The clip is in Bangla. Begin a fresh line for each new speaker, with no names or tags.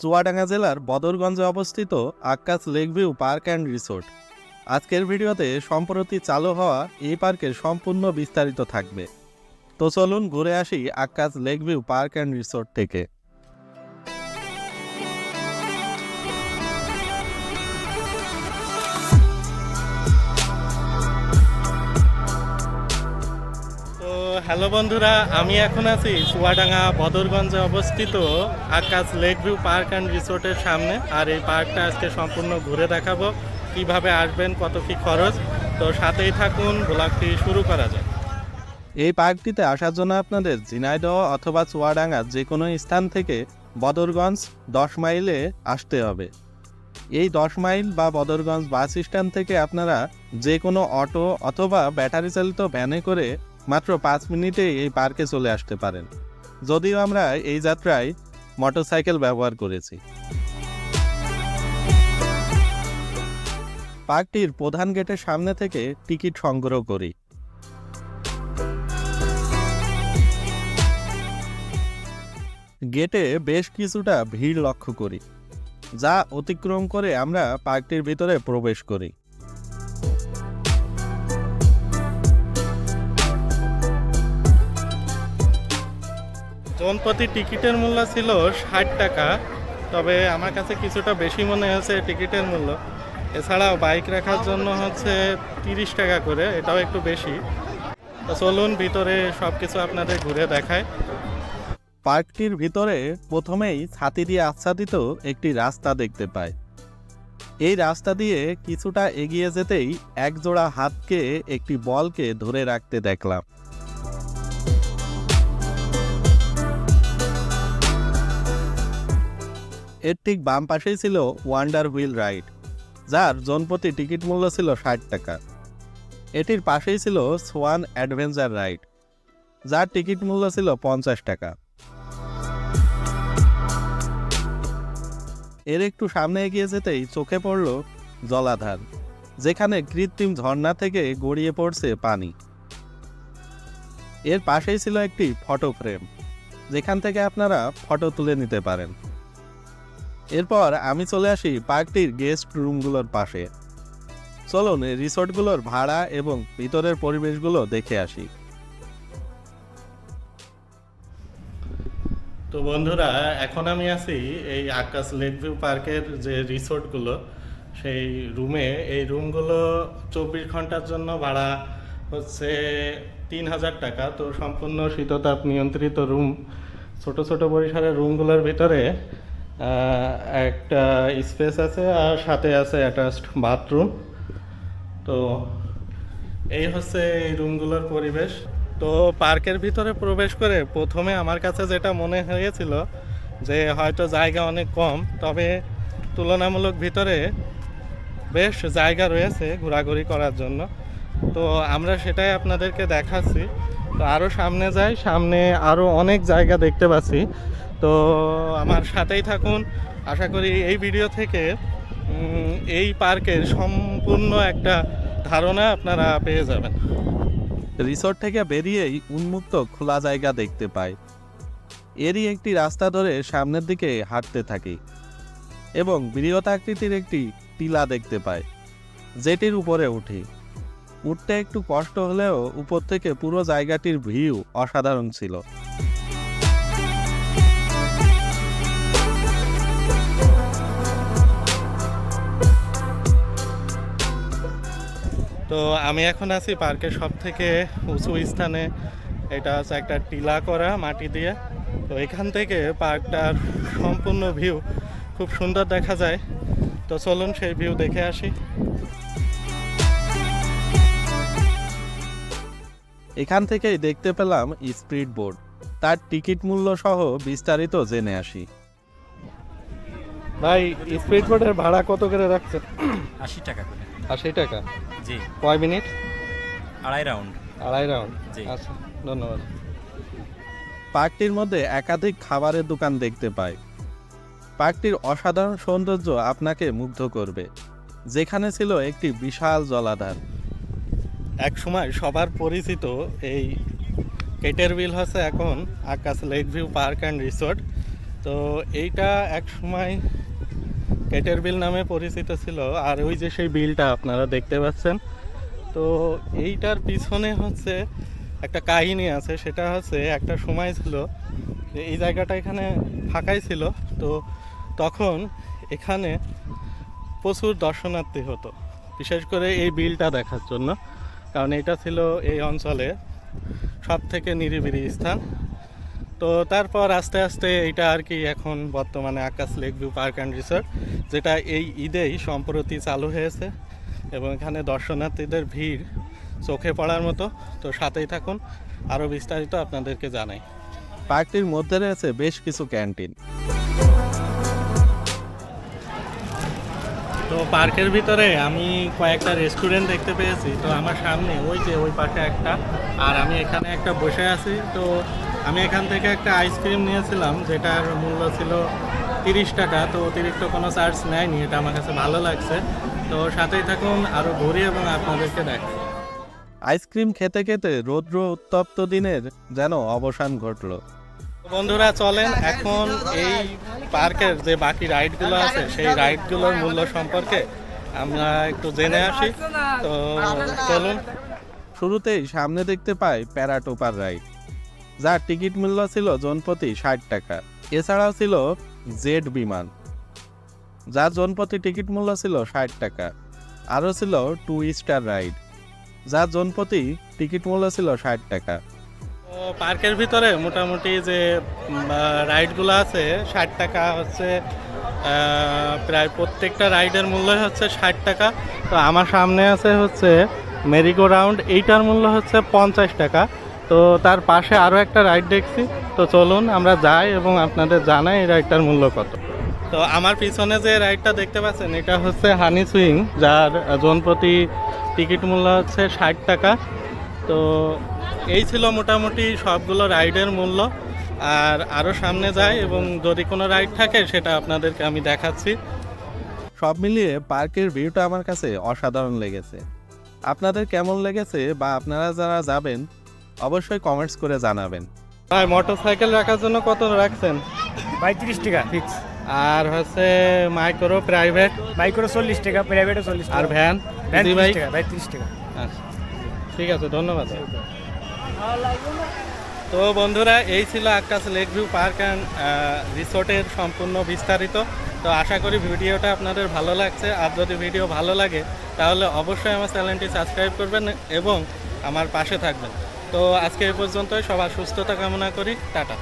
চুয়াডাঙ্গা জেলার বদরগঞ্জে অবস্থিত Akkas lake view park and resort. আজকের ভিডিওতে সম্প্রতি চালু হওয়া এই পার্কের সম্পূর্ণ বিস্তারিত থাকবে। তো চলুন ঘুরে আসি Akkas lake view park and resort থেকে। হ্যালো বন্ধুরা, আমি এখন আছি চুয়াডাঙ্গা বদরগঞ্জে অবস্থিত Akash lake view park and রিসোর্টের সামনে। আর এই পার্কটা আজকে সম্পূর্ণ ঘুরে দেখাবো, কীভাবে আসবেন, কত কি খরচ। তো সাথেই থাকুন, ব্লগটি শুরু করা যাক। এই পার্কটিতে আসার জন্য আপনাদের ঝিনাইদহ অথবা চুয়াডাঙ্গা যে কোনো স্থান থেকে বদরগঞ্জ দশ মাইলে আসতে হবে। এই দশ মাইল বা বদরগঞ্জ বাস স্ট্যান্ড থেকে আপনারা যে কোনো অটো অথবা ব্যাটারি চালিত ভ্যানে করে মাত্র পাঁচ মিনিটে এই পার্কে চলে আসতে পারেন। যদিও আমরা এই যাত্রায় মোটরসাইকেল ব্যবহার করেছি। পার্কটির প্রধান গেটের সামনে থেকে টিকিট সংগ্রহ করি। গেটে বেশ কিছুটা ভিড় লক্ষ্য করি, যা অতিক্রম করে আমরা পার্কটির ভিতরে প্রবেশ করি। জনপ্রতি টিকিটের মূল্য ছিল ষাট টাকা, তবে আমার কাছে কিছুটা বেশি মনে হয়েছে টিকিটের মূল্য। এছাড়াও বাইক রাখার জন্য হচ্ছে তিরিশ টাকা করে, এটাও একটু বেশি। চলুন ভিতরে সব কিছু আপনাদের ঘুরে দেখায় পার্কটির ভিতরে প্রথমেই ছাতি দিয়ে আচ্ছাদিত একটি রাস্তা দেখতে পাই। এই রাস্তা দিয়ে কিছুটা এগিয়ে যেতেই একজোড়া হাতকে, একটি বলকে ধরে রাখতে দেখলাম। এর ঠিক বাম পাশেই ছিল ওয়ান্ডার হুইল রাইড যার জনপ্রতি টিকিট মূল্য ছিল ষাট টাকা। এটির পাশেই ছিল সোয়ান অ্যাডভেঞ্চার রাইড যার টিকিট মূল্য ছিল পঞ্চাশ টাকা। এর একটু সামনে এগিয়ে যেতেই চোখে পড়ল জলাধার, যেখানে কৃত্রিম ঝর্ণা থেকে গড়িয়ে পড়ছে পানি। এর পাশেই ছিল একটি ফটো ফ্রেম, যেখান থেকে আপনারা ফটো তুলে নিতে পারেন। এরপর আমি চলে আসি পার্কটির গেস্ট রুমগুলোর পাশে। চলুন রিসোর্টগুলোর ভাড়া এবং ভিতরের পরিবেশগুলো দেখে আসি। তো বন্ধুরা, এখন আমি আছি এই আকাশ লেক ভিউ পার্কের যে রিসোর্টগুলো, সেই রুমে। এই রুমগুলো চব্বিশ ঘণ্টার জন্য ভাড়া হচ্ছে তিন হাজার টাকা। তো সম্পূর্ণ শীততাপ নিয়ন্ত্রিত রুম, ছোট ছোট পরিসরের রুমগুলোর ভিতরে একটা স্পেস আছে আর সাথে আছে অ্যাটাচড বাথরুম। তো এই হচ্ছে এই রুমগুলোর পরিবেশ। তো পার্কের ভিতরে প্রবেশ করে প্রথমে আমার কাছে যেটা মনে হয়েছিল যে হয়তো জায়গা অনেক কম, তবে তুলনামূলক ভিতরে বেশ জায়গা রয়েছে ঘোরাঘুরি করার জন্য। তো আমরা সেটাই আপনাদেরকে দেখাচ্ছি। তো আরও সামনে যাই, সামনে আরও অনেক জায়গা দেখতে পাচ্ছি। তো আমার সাথেই থাকুন। আশা করি এই ভিডিও থেকে এই পার্কের সম্পূর্ণ একটা ধারণা আপনারা পেয়ে যাবেন। রিসোর্ট থেকে বেরিয়েই উন্মুক্ত খোলা জায়গা দেখতে পাই। এরই একটি রাস্তা ধরে সামনের দিকে হাঁটতে থাকি এবং বৃহৎ আকৃতির একটি টিলা দেখতে পাই, যেটির উপরে উঠি। উঠতে একটু কষ্ট হলেও উপর থেকে পুরো জায়গাটির ভিউ অসাধারণ ছিল। তো আমি এখন আছি পার্কের সব থেকে উঁচু স্থানে। এটা হচ্ছে একটা টিলা করা মাটি দিয়ে। তো এখান থেকে পার্কটার সম্পূর্ণ ভিউ খুব সুন্দর দেখা যায়। তো চলুন সেই ভিউ দেখে আসি। এখান থেকেই দেখতে পেলাম স্পিড বোর্ড তার টিকিট মূল্য সহ বিস্তারিত জেনে আসি। ভাই স্পিড বোর্ডের ভাড়া কত করে রাখছেন?
আশি টাকা করে।
আশি টাকা?
জি।
কয় মিনিট?
আড়াই রাউন্ড।
আড়াই রাউন্ড?
জি।
আচ্ছা ধন্যবাদ। পার্কটির মধ্যে একাধিক খাবারের দোকান দেখতে পাই। পার্কটির অসাধারণ সৌন্দর্য আপনাকে মুগ্ধ করবে। যেখানে ছিল একটি বিশাল জলাধার। এক সময় সবার পরিচিত এই কেটের বিল হচ্ছে এখন Akash lake view park and resort. তো এইটা এক সময় কেটের বিল নামে পরিচিত ছিল। আর ওই যে সেই বিলটা আপনারা দেখতে পাচ্ছেন। তো এইটার পিছনে হচ্ছে একটা কাহিনী আছে। সেটা হচ্ছে একটা সময় ছিল যে এই জায়গাটা এখানে ফাঁকাই ছিল। তো তখন এখানে প্রচুর দর্শনার্থী হতো, বিশেষ করে এই বিলটা দেখার জন্য। কারণ এটা ছিল এই অঞ্চলে সব থেকে নিরিবিলি স্থান। তো তারপর আস্তে আস্তে এটা আর কি এখন বর্তমানে Akash lake view park and resort যেটা এই ঈদেই সম্প্রতি চালু হয়েছে এবং এখানে দর্শনার্থীদের ভিড় চোখে পড়ার মতো। তো সাথেই থাকুন আরও বিস্তারিত আপনাদেরকে জানাই।
পার্কটির মধ্যে রয়েছে বেশ কিছু ক্যান্টিন।
তো পার্কের ভিতরে আমি কয়েকটা রেস্টুরেন্ট দেখতে পেয়েছি। তো আমার সামনে ওই যে ওই পাশে একটা আর আমি এখানে একটা বসে আছি। তো আমি এখান থেকে একটা আইসক্রিম নিয়েছিলাম যেটার মূল্য ছিল তিরিশ টাকা তো অতিরিক্ত কোনো চার্জ নেয়নি এটা আমার কাছে ভালো লাগছে। তো সাথেই থাকুন আরও ঘুরি এবং আপনাদেরকে দেখ
আইসক্রিম খেতে খেতে রৌদ্র উত্তপ্ত দিনের যেন অবসান ঘটলো।
বন্ধুরা চলেন এখন এই পার্কের যে বাকি রাইডগুলো আছে সেই রাইডগুলোর মূল্য সম্পর্কে আমরা একটু জেনে আসি। তো চলুন।
শুরুতেই সামনে দেখতে পাই প্যারাটোপার রাইড। যার টিকিট মূল্য ছিল জনপ্রতি ষাট টাকা। এছাড়াও ছিল জেড বিমান, যার জনপ্রতি টিকিট মূল্য ছিল ষাট টাকা। আরও ছিল টু স্টার রাইড, যার জনপ্রতি টিকিট মূল্য ছিল ষাট টাকা।
তো পার্কের ভিতরে মোটামুটি যে রাইডগুলো আছে, ষাট টাকা হচ্ছে প্রায় প্রত্যেকটা রাইডের মূল্য হচ্ছে ষাট টাকা। তো আমার সামনে আছে হচ্ছে মেরিগো রাউন্ড, এইটার মূল্য হচ্ছে পঞ্চাশ টাকা। তো তার পাশে আরও একটা রাইড দেখছি। তো চলুন আমরা যাই এবং আপনাদের জানাই এই রাইডটার মূল্য কত। তো আমার পিছনে যে রাইডটা দেখতে পাচ্ছেন, এটা হচ্ছে হানি সুইং, যার জন প্রতি টিকিট মূল্য হচ্ছে ষাট টাকা। তো এই ছিল মোটামুটি সবগুলো রাইডের মূল্য। আর আরও সামনে যায় এবং যদি কোনো রাইড থাকে, সেটা আপনাদেরকে আমি দেখাচ্ছি।
সব মিলিয়ে পার্কের ভিউটা আমার কাছে অসাধারণ লেগেছে। আপনাদের কেমন লেগেছে বা আপনারা যারা যাবেন অবশ্যই কমেন্টস করে জানাবেন।
ভাই মোটর সাইকেল রাখার জন্য কত রাখছেন?
পঁয়ত্রিশ টাকা ফিক্স
আর হচ্ছে মাইক্রো প্রাইভেট
মাইক্রো চল্লিশ টাকা প্রাইভেটে চল্লিশ
আর ভ্যান
ভ্যান
ভাই
টাকা ভাই ত্রিশ টাকা।
আচ্ছা ঠিক আছে ধন্যবাদ। তো বন্ধুরা এই ছিল Akash lake view park and রিসোর্টের সম্পূর্ণ বিস্তারিত। তো আশা করি ভিডিওটা আপনাদের ভালো লাগছে। আর যদি ভিডিও ভালো লাগে তাহলে অবশ্যই আমার চ্যানেলটি সাবস্ক্রাইব করবেন এবং আমার পাশে থাকবেন। তো আজকে এ পর্যন্তই সবার সুস্থতা কামনা করি টাটা।